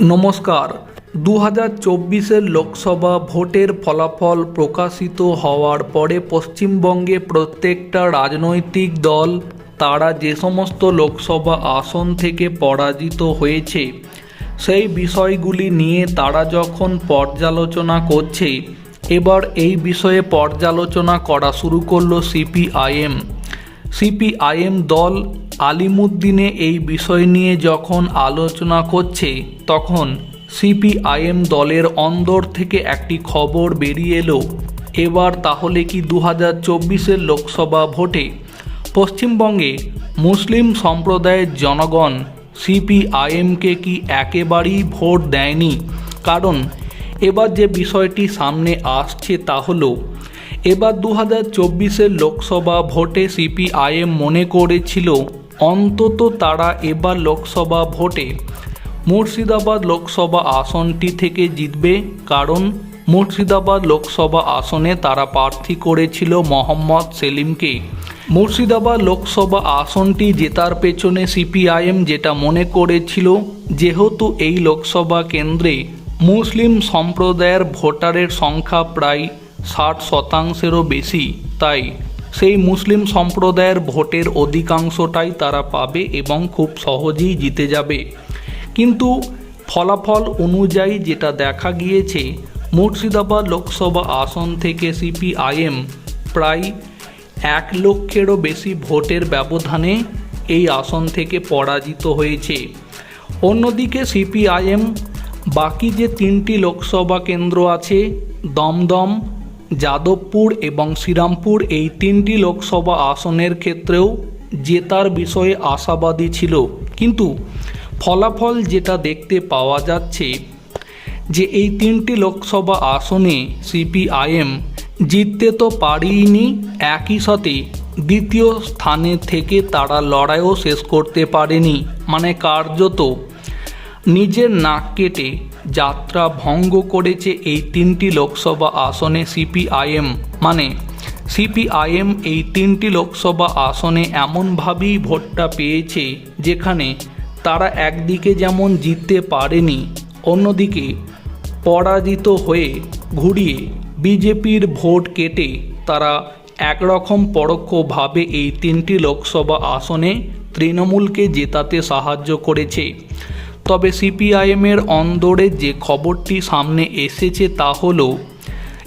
নমস্কার। দু হাজার চব্বিশের লোকসভা ভোটের ফলাফল প্রকাশিত হওয়ার পরে পশ্চিমবঙ্গে প্রত্যেকটা রাজনৈতিক দল, তারা যে সমস্ত লোকসভা আসন থেকে পরাজিত হয়েছে, সেই বিষয়গুলি নিয়ে তারা যখন পর্যালোচনা করছে, এবার এই বিষয়ে পর্যালোচনা করা শুরু করল সিপিআইএম। সিপিআইএম দল আলিমুদ্দিনে এই বিষয় নিয়ে যখন আলোচনা করছে, তখন সিপিআইএম দলের অন্দর থেকে একটি খবর বেরিয়ে এলো। এবার তাহলে কি দু হাজার চব্বিশের লোকসভা ভোটে পশ্চিমবঙ্গে মুসলিম সম্প্রদায়ের জনগণ সিপিআইএমকে কি একেবারেই ভোট দেয়নি? কারণ এবার যে বিষয়টি সামনে আসছে তা হলো, এবার দু হাজার চব্বিশের লোকসভা ভোটে সিপিআইএম মনে করেছিল অন্তত তারা এবার লোকসভা ভোটে। মুর্শিদাবাদ লোকসভা আসনটি থেকে জিতবে কারণ মুর্শিদাবাদ লোকসভা আসনে তারা প্রার্থী করেছিল মোহাম্মদ সেলিমকে। মুর্শিদাবাদ লোকসভা আসনটি জেতার পেছনে সিপিআইএম যেটা মনে করেছিল, যেহেতু এই লোকসভা কেন্দ্রে মুসলিম সম্প্রদায়ের ভোটারের সংখ্যা প্রায় ষাট শতাংশেরও বেশি, তাই সেই মুসলিম সম্প্রদায়ের ভোটের অধিকাংশটাই তারা পাবে এবং খুব সহজেই জিতে যাবে। কিন্তু ফলাফল অনুযায়ী যেটা দেখা গিয়েছে, মুর্শিদাবাদ লোকসভা আসন থেকে সিপিআইএম প্রায় এক লক্ষেরও বেশি ভোটের ব্যবধানে এই আসন থেকে পরাজিত হয়েছে। অন্যদিকে সিপিআইএম বাকি যে তিনটি লোকসভা কেন্দ্র আছে, দমদম যাদবপুর এবং শ্রীরামপুর এই তিনটি লোকসভা আসনের ক্ষেত্রেও জেতার বিষয়ে আশাবাদী ছিল। কিন্তু ফলাফল যেটা দেখতে পাওয়া যাচ্ছে যে এই তিনটি লোকসভা আসনে সিপিআইএম জিততে তো পারিনি, একই সাথে দ্বিতীয় স্থানে থেকে তারা লড়াইও শেষ করতে পারেনি। মানে কার্যত নিজের নাক কেটে যাত্রা ভঙ্গ করেছে এই তিনটি লোকসভা আসনে সিপিআইএম। মানে সিপিআইএম এই তিনটি লোকসভা আসনে এমনভাবেই ভোটটা পেয়েছে যেখানে তারা একদিকে যেমন জিততে পারেনি, অন্যদিকে পরাজিত হয়ে ঘুরিয়ে বিজেপির ভোট কেটে তারা একরকম পরোক্ষভাবে এই তিনটি লোকসভা আসনে তৃণমূলকে জেতাতে সাহায্য করেছে। তবে সিপিআইএমের অন্দরে যে খবরটি সামনে এসেছে তা হলো,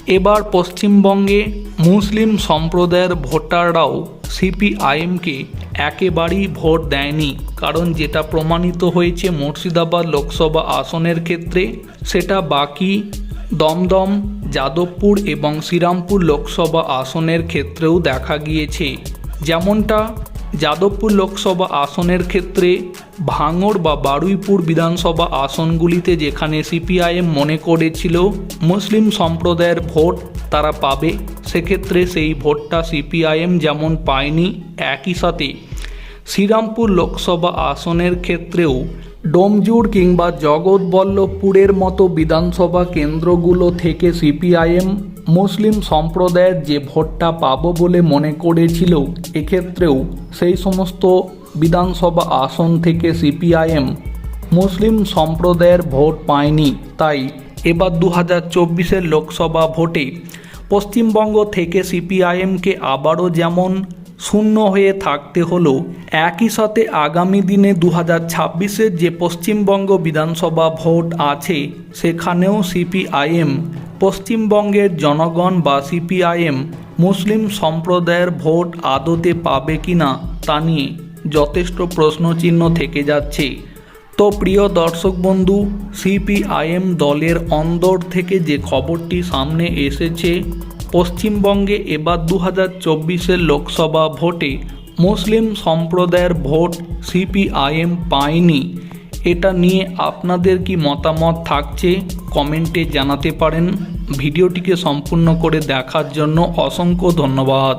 এবার পশ্চিমবঙ্গে মুসলিম সম্প্রদায়ের ভোটাররাও সিপিআইএমকে একেবারেই ভোট দেয়নি। কারণ যেটা প্রমাণিত হয়েছে মুর্শিদাবাদ লোকসভা আসনের ক্ষেত্রে, সেটা বাকি দমদম, যাদবপুর এবং শ্রীরামপুর লোকসভা আসনের ক্ষেত্রেও দেখা গিয়েছে। যেমনটা যাদবপুর লোকসভা আসনের ক্ষেত্রে ভাঙড় বা বারুইপুর বিধানসভা আসনগুলিতে যেখানে সিপিআইএম মনে করেছিল মুসলিম সম্প্রদায়ের ভোট তারা পাবে, সেক্ষেত্রে সেই ভোটটা সিপিআইএম যেমন পায়নি, একই সাথে শ্রীরামপুর লোকসভা আসনের ক্ষেত্রেও ডোমজুড় কিংবা জগৎবল্লভপুরের মতো বিধানসভা কেন্দ্রগুলো থেকে সিপিআইএম মুসলিম সম্প্রদায়ের যে ভোটটা পাব বলে মনে করেছিল, এক্ষেত্রেও সেই সমস্ত বিধানসভা আসন থেকে সিপিআইএম মুসলিম সম্প্রদায়ের ভোট পায়নি। তাই এবার দু হাজার লোকসভা ভোটে পশ্চিমবঙ্গ থেকে সিপিআইএমকে আবারও যেমন শূন্য হয়ে থাকতে হলো একই সাথে আগামী দিনে দু হাজার ছাব্বিশের যে পশ্চিমবঙ্গ বিধানসভা ভোট আছে, সেখানেও সিপিআইএম, পশ্চিমবঙ্গের জনগণ বা সিপিআইএম মুসলিম সম্প্রদায়ের ভোট আদতে পাবে কি না তা নিয়ে যথেষ্ট প্রশ্নচিহ্ন থেকে যাচ্ছে। তো প্রিয় দর্শক বন্ধু, সিপিআইএম দলের অন্দর থেকে যে খবরটি সামনে এসেছে পশ্চিমবঙ্গে এবার দু হাজার চব্বিশের লোকসভা ভোটে মুসলিম সম্প্রদায়ের ভোট সিপিআইএম পায়নি। এটা নিয়ে আপনাদের কি মতামত থাকছে কমেন্টে জানাতে পারেন। ভিডিওটিকে সম্পূর্ণ করে দেখার জন্য অসংখ্য ধন্যবাদ।